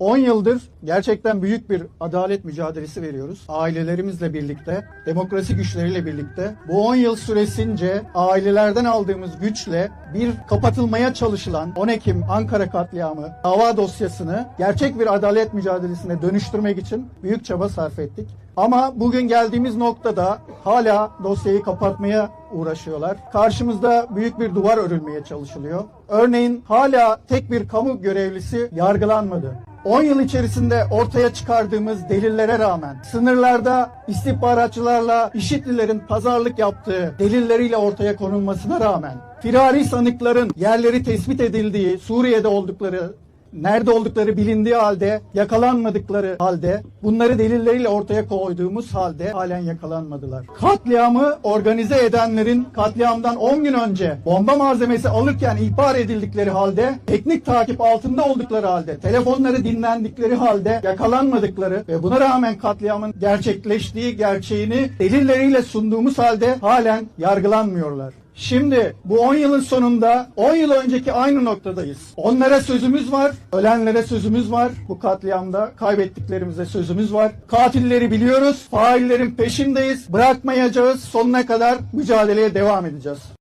10 yıldır gerçekten büyük bir adalet mücadelesi veriyoruz. Ailelerimizle birlikte, demokrasi güçleriyle birlikte. Bu 10 yıl süresince ailelerden aldığımız güçle bir kapatılmaya çalışılan 10 Ekim Ankara katliamı dava dosyasını gerçek bir adalet mücadelesine dönüştürmek için büyük çaba sarf ettik. Ama bugün geldiğimiz noktada hala dosyayı kapatmaya uğraşıyorlar. Karşımızda büyük bir duvar örülmeye çalışılıyor. Örneğin hala tek bir kamu görevlisi yargılanmadı. 10 yıl içerisinde ortaya çıkardığımız delillere rağmen sınırlarda istihbaratçılarla IŞİD'lilerin pazarlık yaptığı delilleriyle ortaya konulmasına rağmen firari sanıkların yerleri tespit edildiği Suriye'de oldukları nerede oldukları bilindiği halde yakalanmadıkları halde bunları delilleriyle ortaya koyduğumuz halde halen yakalanmadılar. Katliamı organize edenlerin katliamdan 10 gün önce bomba malzemesi alırken ihbar edildikleri halde teknik takip altında oldukları halde telefonları dinlendikleri halde yakalanmadıkları ve buna rağmen katliamın gerçekleştiği gerçeğini delilleriyle sunduğumuz halde halen yargılanmıyorlar. Şimdi bu 10 yılın sonunda 10 yıl önceki aynı noktadayız. Onlara sözümüz var, ölenlere sözümüz var. Bu katliamda kaybettiklerimize sözümüz var. Katilleri biliyoruz, faillerin peşindeyiz. Bırakmayacağız, sonuna kadar mücadeleye devam edeceğiz.